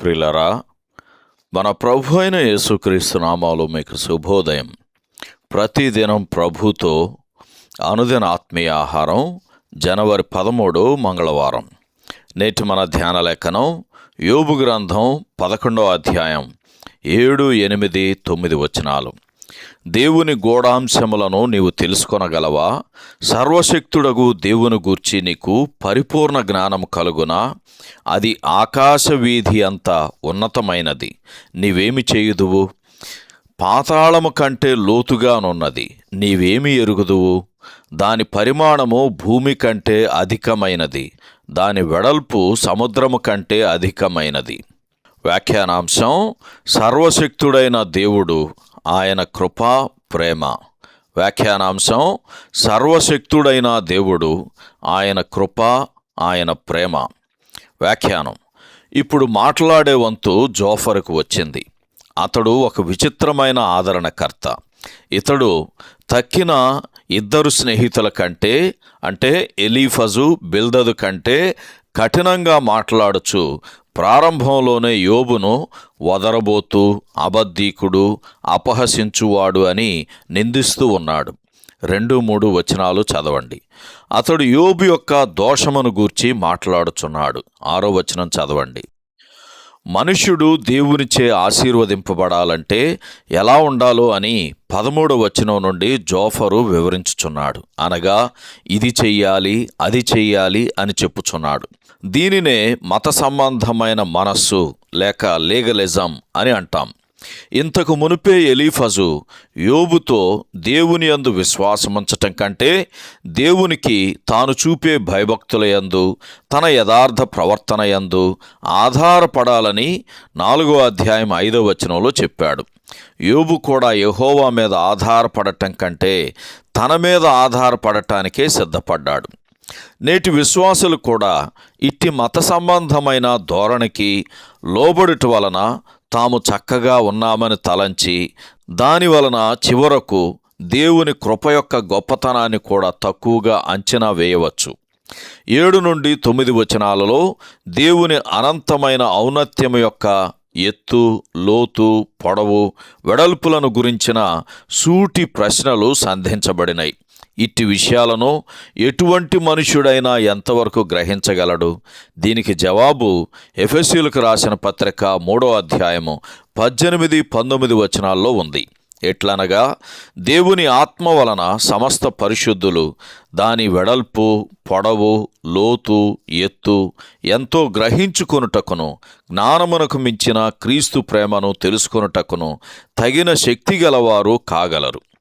ప్రిలరా మన ప్రభు అయిన యేసుక్రీస్తు నామాలు మీకు శుభోదయం. ప్రతిదినం ప్రభుతో అనుదిన ఆత్మీయ ఆహారం జనవరి పదమూడు మంగళవారం. నేటి మన ధ్యాన లేఖనం యోబు గ్రంథం పదకొండవ అధ్యాయం ఏడు ఎనిమిది తొమ్మిది వచనాలు. దేవుని గోడాంశములను నీవు తెలుసుకొనగలవా? సర్వశక్తుడగు దేవుని గూర్చి నీకు పరిపూర్ణ జ్ఞానం కలుగునా? అది ఆకాశ వీధి అంత ఉన్నతమైనది. నీవేమి చేయుదువు? పాతాళము కంటే లోతుగానున్నది నీవేమి ఎరుగుదువు? దాని పరిమాణము భూమి కంటే అధికమైనది. దాని వెడల్పు సముద్రము కంటే అధికమైనది. వ్యాఖ్యానాంశం సర్వశక్తుడైన దేవుడు ఆయన కృప ప్రేమ. వ్యాఖ్యానాంశం సర్వశక్తుడైన దేవుడు ఆయన కృప ఆయన ప్రేమ. వ్యాఖ్యానం. ఇప్పుడు మాట్లాడే వంతు జోఫర్కు వచ్చింది. అతడు ఒక విచిత్రమైన ఆదరణకర్త. ఇతడు తక్కిన ఇద్దరు స్నేహితుల కంటే అంటే ఎలీఫజు బిల్దదు కంటే కఠినంగా మాట్లాడుచు ప్రారంభంలోనే యోబును వదరబోతూ అబద్ధీకుడు అపహసించువాడు అని నిందిస్తూ ఉన్నాడు. రెండు మూడు వచనాలు చదవండి. అతడు యోబు యొక్క దోషమును గూర్చి మాట్లాడుచున్నాడు. ఆరో వచనం చదవండి. మనుష్యుడు దేవునిచే ఆశీర్వదింపబడాలంటే ఎలా ఉండాలో అని పదమూడవ వచనం నుండి జోఫరు వివరించుచున్నాడు. అనగా ఇది చెయ్యాలి అది చెయ్యాలి అని చెప్పుచున్నాడు. దీనినే మత సంబంధమైన మనస్సు లేక లీగలిజం అని అంటాం. ఇంతకు మునిపే ఎలీఫజు యోబుతో దేవుని యందు విశ్వాసముంచటం కంటే దేవునికి తాను చూపే భయభక్తుల యందు తన యథార్థ ప్రవర్తన యందు ఆధారపడాలని నాలుగో అధ్యాయం ఐదో వచనంలో చెప్పాడు. యోబు కూడా యహోవా మీద ఆధారపడటం కంటే తన మీద ఆధారపడటానికే సిద్ధపడ్డాడు. నేటి విశ్వాసులు కూడా ఇట్టి మత సంబంధమైన ధోరణికి లోబడుట వలన తాము చక్కగా ఉన్నామని తలంచి దాని వలన చివరకు దేవుని కృప యొక్క గొప్పతనాన్ని కూడా తక్కువగా అంచనా వేయవచ్చు. ఏడు నుండి తొమ్మిది వచనాలలో దేవుని అనంతమైన ఔన్నత్యం యొక్క ఎత్తు లోతు పొడవు వెడల్పులను గురించిన సూటి ప్రశ్నలు సంధించబడినాయి. ఇట్టి విషయాలను ఎటువంటి మనుష్యుడైనా ఎంతవరకు గ్రహించగలడు? దీనికి జవాబు ఎఫ్ఎస్యులకు రాసిన పత్రిక మూడో అధ్యాయము పద్దెనిమిది పంతొమ్మిది వచనాల్లో ఉంది. ఎట్లనగా దేవుని ఆత్మ వలన సమస్త పరిశుద్ధులు దాని వెడల్పు పొడవు లోతు ఎత్తు ఎంతో గ్రహించుకొనుటకును జ్ఞానమునకు మించిన క్రీస్తు ప్రేమను తెలుసుకొనుటకును తగిన శక్తి గలవారు కాగలరు.